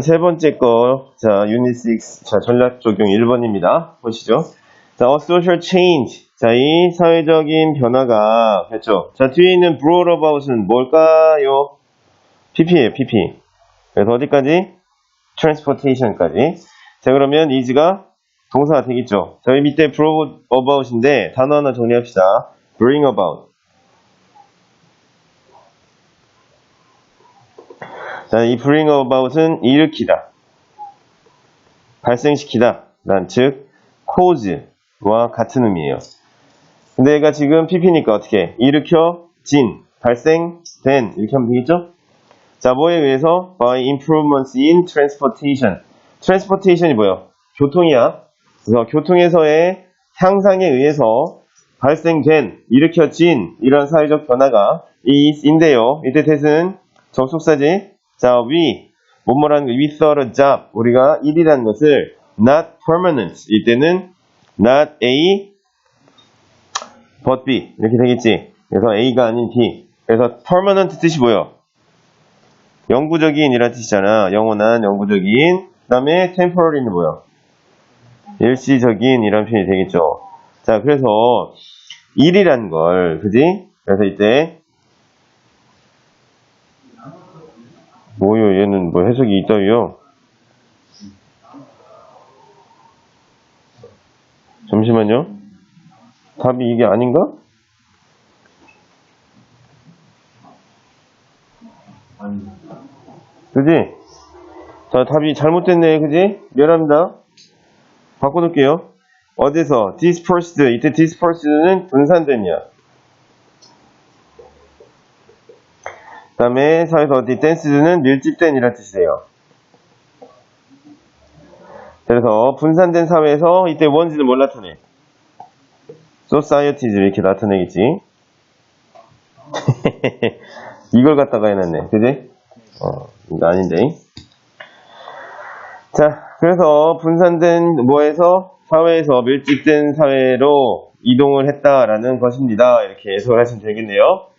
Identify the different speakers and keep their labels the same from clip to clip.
Speaker 1: 세 번째 거, 자, 유닛 6, 자, 전략 적용 1번입니다. 보시죠. 자, a social change. 자, 이 사회적인 변화가, 됐죠? 자, 뒤에 있는 brought about은 뭘까요? pp예요, pp. 그래서 어디까지? transportation까지. 자, 그러면 is가 동사가 되겠죠? 저희 밑에 brought about인데, 단어 하나 정리합시다. bring about. 자, 이 bring about은 일으키다, 발생시키다, 난 즉 cause와 같은 의미예요. 근데 얘가 지금 pp니까 어떻게 일으켜, 진, 발생된 이렇게 하면 되겠죠? 자, 뭐에 의해서 by improvements in transportation. transportation이 뭐예요? 교통이야. 그래서 교통에서의 향상에 의해서 발생된, 일으켜진 이런 사회적 변화가 is인데요. 이때 대은 접속사지. 자, we, 뭐뭐라는 거, we thought a job. 우리가 일이라는 것을 not permanent. 이때는 not A, but B. 이렇게 되겠지. 그래서 A가 아닌 B. 그래서 permanent 뜻이 뭐예요? 영구적인 이란 뜻이잖아. 영원한, 영구적인. 그 다음에 temporary는 뭐야? 일시적인 이란 표현이 되겠죠. 자, 그래서 일이란 걸, 그지? 그래서 이때 뭐요? 얘는 뭐 해석이 있다요? 잠시만요. 답이 이게 아닌가? 그지? 자, 답이 잘못됐네, 그지? 미안합니다. 바꿔놓을게요. 어디서? dispersed. 이때 dispersed는 분산된이야. 그 다음에 사회에서 어디 dansed는 밀집된 이란 뜻이에요. 그래서 분산된 사회에서 이때 뭔지는 뭘 나타내? societies 이렇게 나타내겠지. 이걸 갖다가 해놨네. 그지? 어, 이거 아닌데. 자, 그래서 분산된 뭐에서 사회에서 밀집된 사회로 이동을 했다라는 것입니다. 이렇게 해석을 하시면 되겠네요.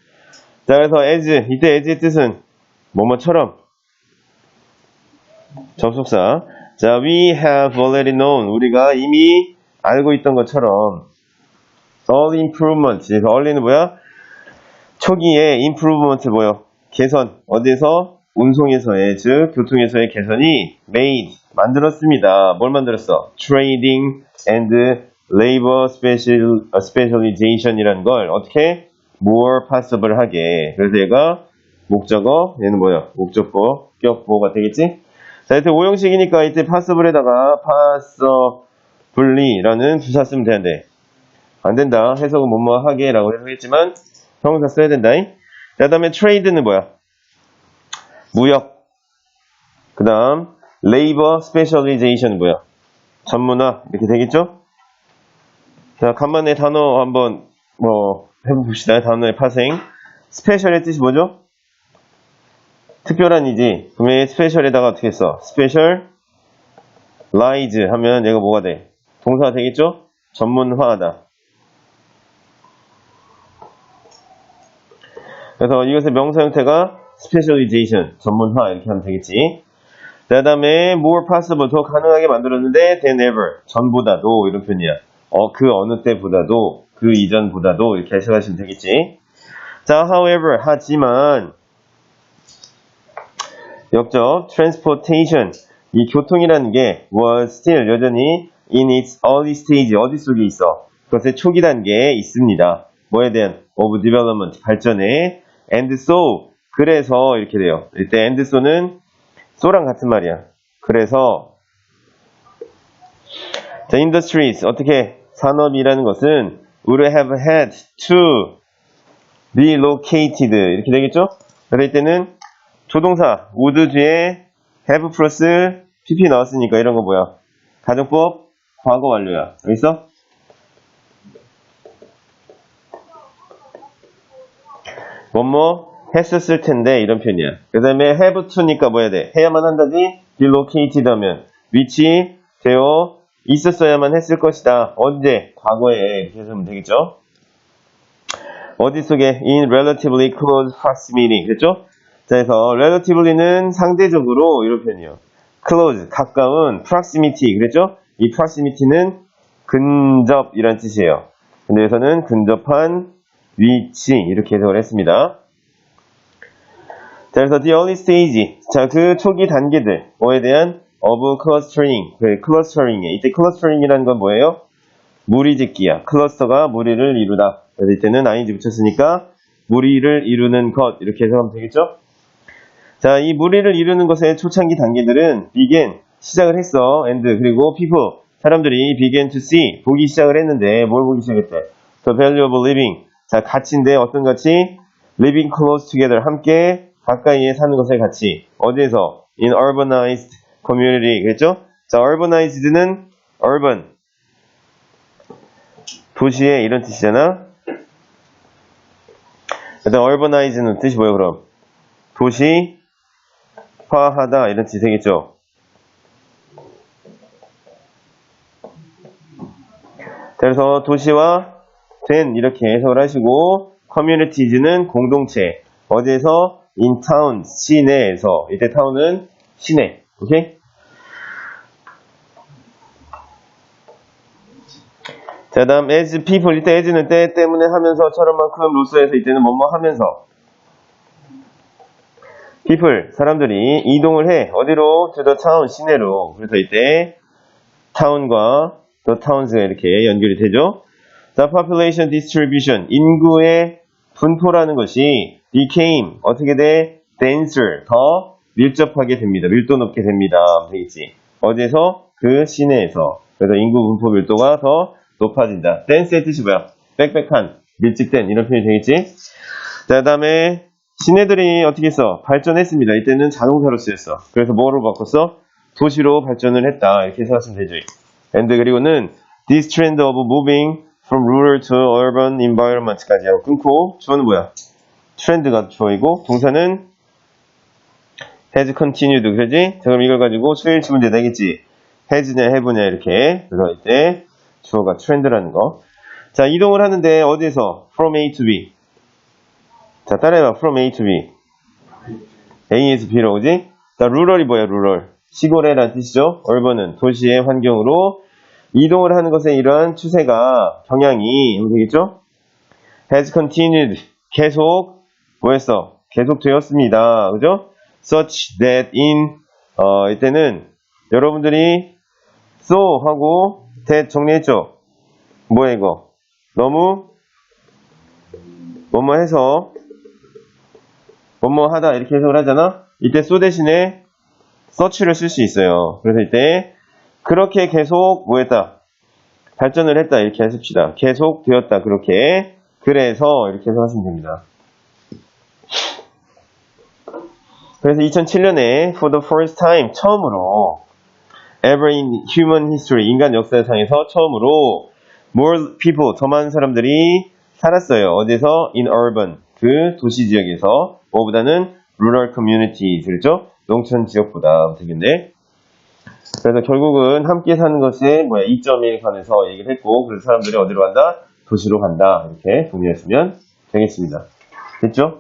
Speaker 1: 자, 그래서 as, 이때 as의 뜻은 뭐뭐처럼 접속사. 자, we have already known. 우리가 이미 알고 있던 것처럼 all improvements. 그래서 early는 뭐야? 초기에 improvement 뭐요? 개선. 어디에서? 운송에서의, 즉 교통에서의 개선이 made 만들었습니다. 뭘 만들었어? trading and labor special, 어, specialization이라는 걸 어떻게 more possible 하게. 그래서 얘가 목적어, 얘는 뭐야? 목적어, 격보가 되겠지? 자, 이때 오형식이니까 이때 passible에다가 passibly라는 부사 쓰면 되는데 안 된다. 해석은 뭐뭐 하게라고 해석했지만 형용사 써야 된다. 자, 다음에 trade는 뭐야? 무역. 그 다음, labor specialization은 뭐야? 전문화. 이렇게 되겠죠? 자, 간만에 단어 한번, 뭐, 해봅시다. 단어의 파생. 스페셜의 뜻이 뭐죠? 특별한이지. 그러면 스페셜에다가 어떻게 써? 스페셜, 라이즈 하면 얘가 뭐가 돼? 동사가 되겠죠? 전문화하다. 그래서 이것의 명사 형태가 specialization, 전문화 이렇게 하면 되겠지. 그 다음에 more possible, 더 가능하게 만들었는데 than ever, 전보다도 이런 표현이야. 어, 그 어느 때보다도, 그 이전보다도 이렇게 해석하시면 되겠지. 자, however, 하지만 역적 transportation, 이 교통이라는 게 was still 여전히 in its early stage, 어디 속에 있어? 그것의 초기 단계에 있습니다. 뭐에 대한 of development, 발전에 and so, 그래서 이렇게 돼요. 이때 and so는 so랑 같은 말이야. 그래서 자, industries 어떻게 산업이라는 것은 would have had to relocated 이렇게 되겠죠? 그럴 때는 조동사 would 뒤에 have 플러스 pp 나왔으니까 이런 거 뭐야? 가정법 과거 완료야. 여기 있어? 뭐뭐 했었을 텐데 이런 표현이야. 그 다음에 have to니까 뭐 해야 돼? 해야만 한다지? relocated 하면 위치 되어 있었어야만 했을 것이다. 언제? 과거에 이렇게 해석하면 되겠죠? 어디 속에? in relatively close proximity 그랬죠? 자, 그래서 relatively는 상대적으로 이런 표현이에요. close, 가까운, proximity, 그랬죠? 이 proximity는 근접이란 뜻이에요. 근데 여기서는 근접한 위치, 이렇게 해석을 했습니다. 자, 그래서 the early stage. 자, 그 초기 단계들. 뭐에 대한 of clustering. 그 clustering에. 이때 clustering이라는 건 뭐예요? 무리 짓기야. 클러스터가 무리를 이루다. 그래서 이때는 ing 붙였으니까 무리를 이루는 것. 이렇게 해석하면 되겠죠? 자, 이 무리를 이루는 것의 초창기 단계들은 begin. 시작을 했어. and. 그리고 people. 사람들이 began to see. 보기 시작을 했는데 뭘 보기 시작했대? The value of living. 자, 가치인데 어떤 가치? living close together. 함께 가까이에 사는 것의 가치. 어디에서? in urbanized community. 그랬죠? 자, urbanized는 urban. 도시의 이런 뜻이잖아. 일단 urbanize는 뜻이 뭐예요, 그럼? 도시화하다 이런 뜻이 되겠죠. 자, 그래서 도시화 된 이렇게 해석을 하시고 communities는 공동체. 어디에서? town, 시내에서. 이때 town은 시내. 오케이? 자, 다음 as people. 이때 as는 때 때문에 하면서처럼 만큼 로스에서 이때는 뭐뭐 하면서. people. 사람들이 이동을 해. 어디로? to the town, 시내로. 그래서 이때 town과 the towns가 이렇게 연결이 되죠. 자, population distribution. 인구의 분포라는 것이 became. 어떻게 돼? denser. 더 밀접하게 됩니다. 밀도 높게 됩니다. 되겠지. 어디에서? 그 시내에서. 그래서 인구 분포 밀도가 더 높아진다. dense의 뜻이 뭐야? 빽빽한, 밀집된 이런 표현이 되겠지? 자, 그다음에 시내들이 어떻게 했어? 발전했습니다. 이때는 자동차로 쓰였어. 그래서 뭐로 바꿨어? 도시로 발전을 했다. 이렇게 생각하시면 되죠. and 그리고는 this trend of moving from rural to urban environment까지 하고 끊고 주어는 뭐야? 트렌드가 주어이고 동사는 has continued 그러지? 자, 그럼 이걸 가지고 수일 치면 되겠지? has냐 have냐 이렇게 그래서 이때 주어가 트렌드라는 거. 자, 이동을 하는데 어디에서? from A to B. 자, 따라해봐. from A to B. A에서 B로 오지? 자, 룰럴이 뭐야, 룰럴? 시골에란 뜻이죠? 얼버는 도시의 환경으로 이동을 하는 것에 이러한 추세가, 경향이, 되겠죠? has continued. 계속, 뭐였어? 계속 되었습니다. 그죠? Such that in, 어, 이때는 여러분들이 so 하고 that 정리했죠? 뭐야 이거? 너무 뭐뭐 해서 뭐뭐 하다 이렇게 해석을 하잖아? 이때 so 대신에 such를 쓸 수 있어요. 그래서 이때 그렇게 계속 뭐 했다? 발전을 했다 이렇게 하십시다. 계속 되었다 그렇게 그래서 이렇게 해석하시면 됩니다. 그래서 2007년에 for the first time 처음으로 ever in human history 인간 역사상에서 처음으로 more people 더 많은 사람들이 살았어요. 어디서 in urban 그 도시 지역에서 뭐보다는 rural communities 그렇죠? 농촌 지역보다 되겠네. 그래서 결국은 함께 사는 것에 뭐야 이점에 관해서 얘기를 했고 그래서 사람들이 어디로 간다? 도시로 간다 이렇게 정리했으면 되겠습니다. 됐죠?